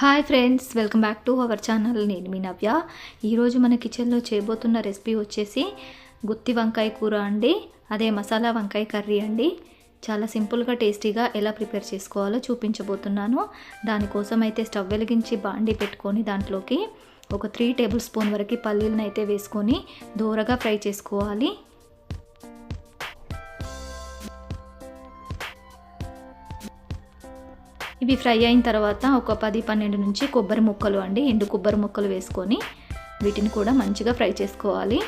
Hi friends welcome back to our channel నేను మీ నవ్య. ఈరోజు మన కిచెన్లో చేయబోతున్న రెసిపీ వచ్చేసి గుత్తి వంకాయ కూర అండి. అదే మసాలా వంకాయ కర్రీ అండి. చాలా సింపుల్గా టేస్టీగా ఎలా ప్రిపేర్ చేసుకోవాలో చూపించబోతున్నాను. దానికోసం అయితే స్టవ్ వెలిగించి బాండి పెట్టుకొని దాంట్లోకి ఒక త్రీ టేబుల్ స్పూన్ వరకు పల్లీలను అయితే వేసుకొని దూరగా ఫ్రై చేసుకోవాలి. ఇవి ఫ్రై అయిన తర్వాత ఒక పది పన్నెండు నుంచి కొబ్బరి ముక్కలు అండి ఎండు కొబ్బరి ముక్కలు వేసుకొని వీటిని కూడా మంచిగా ఫ్రై చేసుకోవాలి.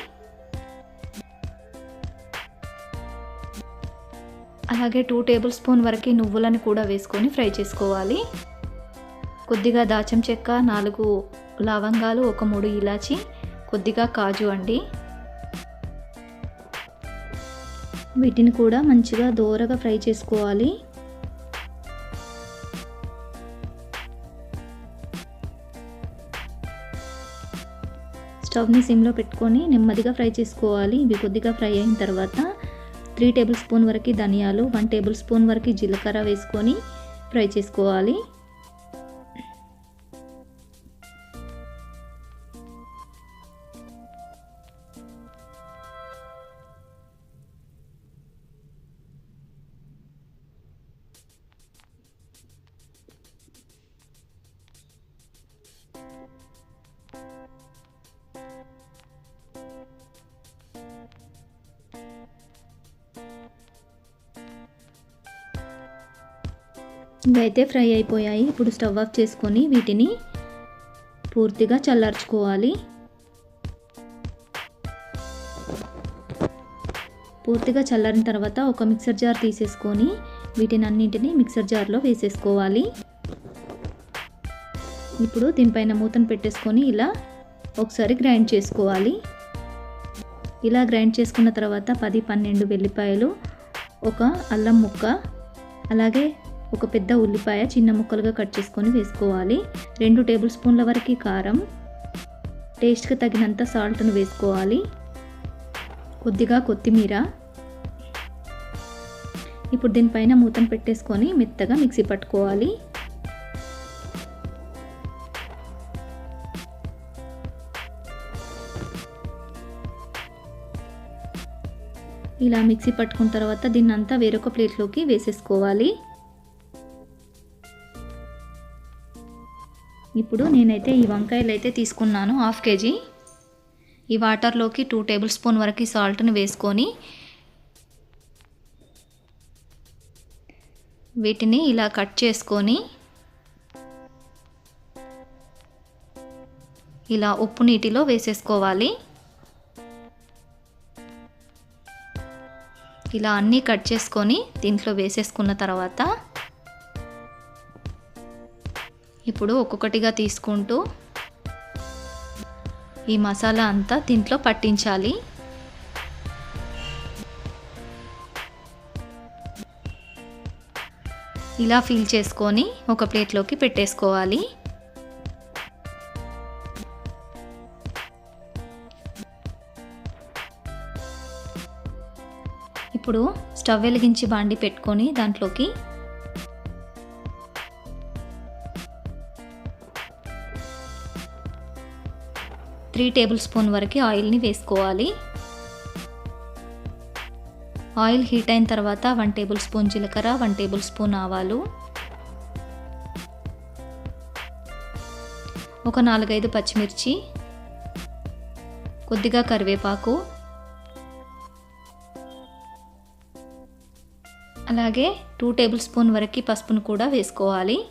అలాగే టూ టేబుల్ స్పూన్ వరకు నువ్వులను కూడా వేసుకొని ఫ్రై చేసుకోవాలి. కొద్దిగా దాచం చెక్క నాలుగు లవంగాలు ఒక మూడు ఇలాచి కొద్దిగా కాజు అండి. వీటిని కూడా మంచిగా దోరగా ఫ్రై చేసుకోవాలి. స్టవ్ని సిమ్లో పెట్టుకొని నెమ్మదిగా ఫ్రై చేసుకోవాలి. ఇవి కొద్దిగా ఫ్రై అయిన తర్వాత త్రీ టేబుల్ స్పూన్ వరకు ధనియాలు వన్ టేబుల్ స్పూన్ వరకు జీలకర్ర వేసుకొని ఫ్రై చేసుకోవాలి. ఇవైతే ఫ్రై అయిపోయాయి. ఇప్పుడు స్టవ్ ఆఫ్ చేసుకొని వీటిని పూర్తిగా చల్లార్చుకోవాలి. పూర్తిగా చల్లారిన తర్వాత ఒక మిక్సర్ జార్ తీసేసుకొని వీటిని అన్నింటినీ మిక్సర్ జార్లో వేసేసుకోవాలి. ఇప్పుడు దీనిపైన మూతను పెట్టేసుకొని ఇలా ఒకసారి గ్రైండ్ చేసుకోవాలి. ఇలా గ్రైండ్ చేసుకున్న తర్వాత పది పన్నెండు వెల్లిపాయలు ఒక అల్లం ముక్క అలాగే ఒక పెద్ద ఉల్లిపాయ చిన్న ముక్కలుగా కట్ చేసుకొని వేసుకోవాలి. రెండు టేబుల్ స్పూన్ల వరకు కారం. టేస్ట్కి తగినంత సాల్ట్ను వేసుకోవాలి. కొద్దిగా కొత్తిమీర. ఇప్పుడు దీనిపైన మూతను పెట్టేసుకొని మెత్తగా మిక్సీ పట్టుకోవాలి. ఇలా మిక్సీ పట్టుకున్న తర్వాత దీన్నంతా వేరొక ప్లేట్లోకి వేసేసుకోవాలి. ఇప్పుడు నేనైతే ఈ వంకాయలు అయితే తీసుకున్నాను హాఫ్ కేజీ. ఈ వాటర్లోకి టూ టేబుల్ స్పూన్ వరకు సాల్ట్ని వేసుకొని వీటిని ఇలా కట్ చేసుకొని ఇలా ఉప్పు నీటిలో వేసేసుకోవాలి. ఇలా అన్నీ కట్ చేసుకొని దీంట్లో వేసేసుకున్న తర్వాత ఇప్పుడు ఒక్కొక్కటిగా తీసుకుంటూ ఈ మసాలా అంతా దీంట్లో పట్టించాలి. ఇలా ఫిల్ చేసుకొని ఒక ప్లేట్లోకి పెట్టేసుకోవాలి. ఇప్పుడు స్టవ్ వెలిగించి బాండి పెట్టుకొని దాంట్లోకి త్రీ టేబుల్ స్పూన్ వరకు ఆయిల్ని వేసుకోవాలి. ఆయిల్ హీట్ అయిన తర్వాత వన్ టేబుల్ స్పూన్ జీలకర్ర వన్ టేబుల్ స్పూన్ ఆవాలు. ఒక నాలుగైదు పచ్చిమిర్చి. కొద్దిగా కరివేపాకు. అలాగే టూ టేబుల్ స్పూన్ వరకు పసుపును కూడా వేసుకోవాలి.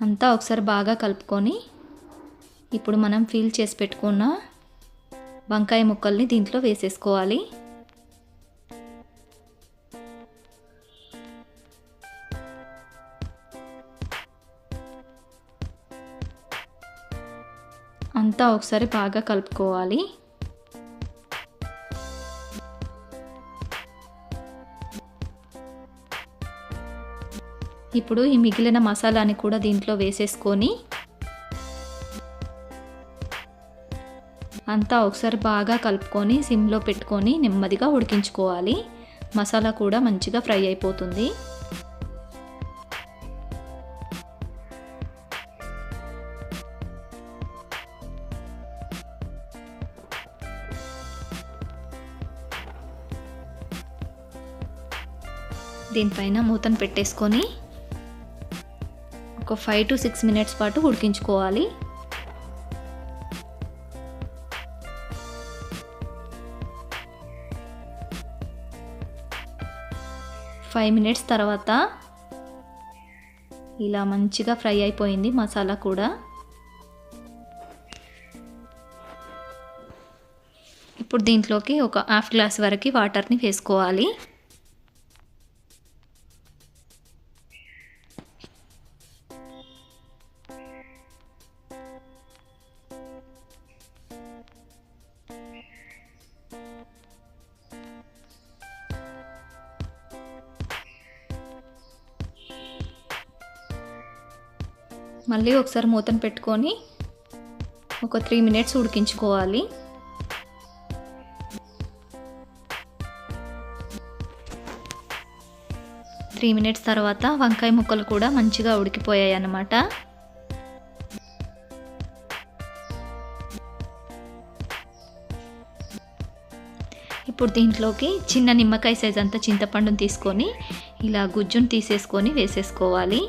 అంతా ఒకసారి బాగా కలుపుకొని ఇప్పుడు మనం ఫీల్ చేసి పెట్టుకున్న వంకాయ ముక్కల్ని దీంట్లో వేసేసుకోవాలి. అంతా ఒకసారి బాగా కలుపుకోవాలి. ఇప్పుడు ఈ మిగిలిన మసాలాని కూడా దీంట్లో వేసేసుకొని అంతా ఒకసారి బాగా కలుపుకొని సిమ్లో పెట్టుకొని నెమ్మదిగా ఉడికించుకోవాలి. మసాలా కూడా మంచిగా ఫ్రై అయిపోతుంది. దీనిపైన మూతను పెట్టేసుకొని ఒక ఫైవ్ టు సిక్స్ మినిట్స్ పాటు ఉడికించుకోవాలి. ఫైవ్ మినిట్స్ తర్వాత ఇలా మంచిగా ఫ్రై అయిపోయింది మసాలా కూడా. ఇప్పుడు దీంట్లోకి ఒక హాఫ్ గ్లాస్ వరకు వాటర్ని వేసుకోవాలి. మళ్ళీ ఒకసారి మూతను పెట్టుకొని ఒక త్రీ మినిట్స్ ఉడికించుకోవాలి. త్రీ మినిట్స్ తర్వాత వంకాయ ముక్కలు కూడా మంచిగా ఉడికిపోయాయి అన్నమాట. ఇప్పుడు దీంట్లోకి చిన్న నిమ్మకాయ సైజ్ అంతా చింతపండుని తీసుకొని ఇలా గుజ్జును తీసేసుకొని వేసేసుకోవాలి.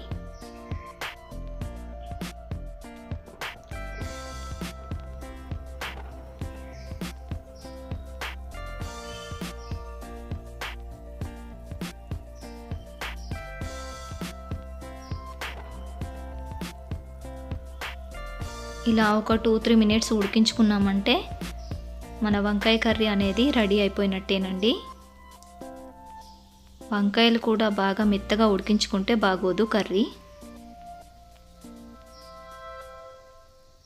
ఇలా ఒక టూ త్రీ మినిట్స్ ఉడికించుకున్నామంటే మన వంకాయ కర్రీ అనేది రెడీ అయిపోయినట్టేనండి. వంకాయలు కూడా బాగా మెత్తగా ఉడికించుకుంటే బాగోదు కర్రీ.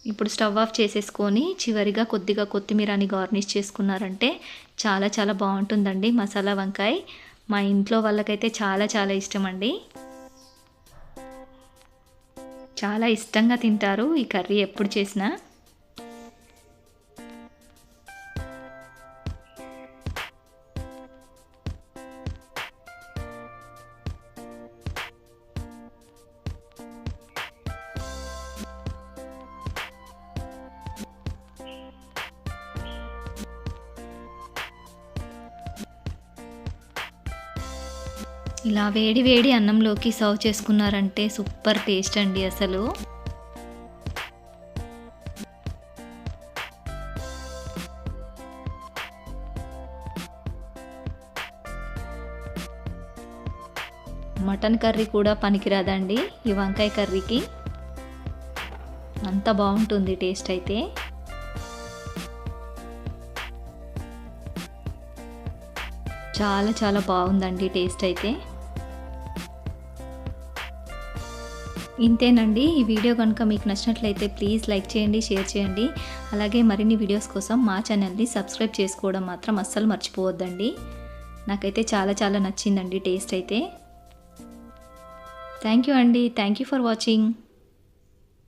ఇప్పుడు స్టవ్ ఆఫ్ చేసేసుకొని చివరిగా కొద్దిగా కొత్తిమీరని గార్నిష్ చేసుకున్నారంటే చాలా చాలా బాగుంటుందండి మసాలా వంకాయ. మా ఇంట్లో వాళ్ళకైతే చాలా చాలా ఇష్టం అండి చాలా ఇష్టంగా తింటారు. ఈ కర్రీ ఎప్పుడు చేసినా. ఇలా వేడి వేడి అన్నంలోకి సర్వ్ చేసుకున్నారంటే సూపర్ టేస్ట్ అండి అసలు. మటన్ కర్రీ కూడా పనికిరాదండి ఈ వంకాయ కర్రీకి. అంత బాగుంటుంది టేస్ట్ అయితే. చాలా చాలా బాగుందండి టేస్ట్ అయితే. ఇంతేనండి. ఈ వీడియో కనుక మీకు నచ్చినట్లయితే ప్లీజ్ లైక్ చేయండి షేర్ చేయండి. అలాగే మరిన్ని వీడియోస్ కోసం మా ఛానల్ని సబ్స్క్రైబ్ చేసుకోవడం మాత్రం అస్సలు మర్చిపోవద్దండి. నాకైతే చాలా చాలా నచ్చిందండి టేస్ట్ అయితే. థ్యాంక్ యూ అండి. Thank you for watching.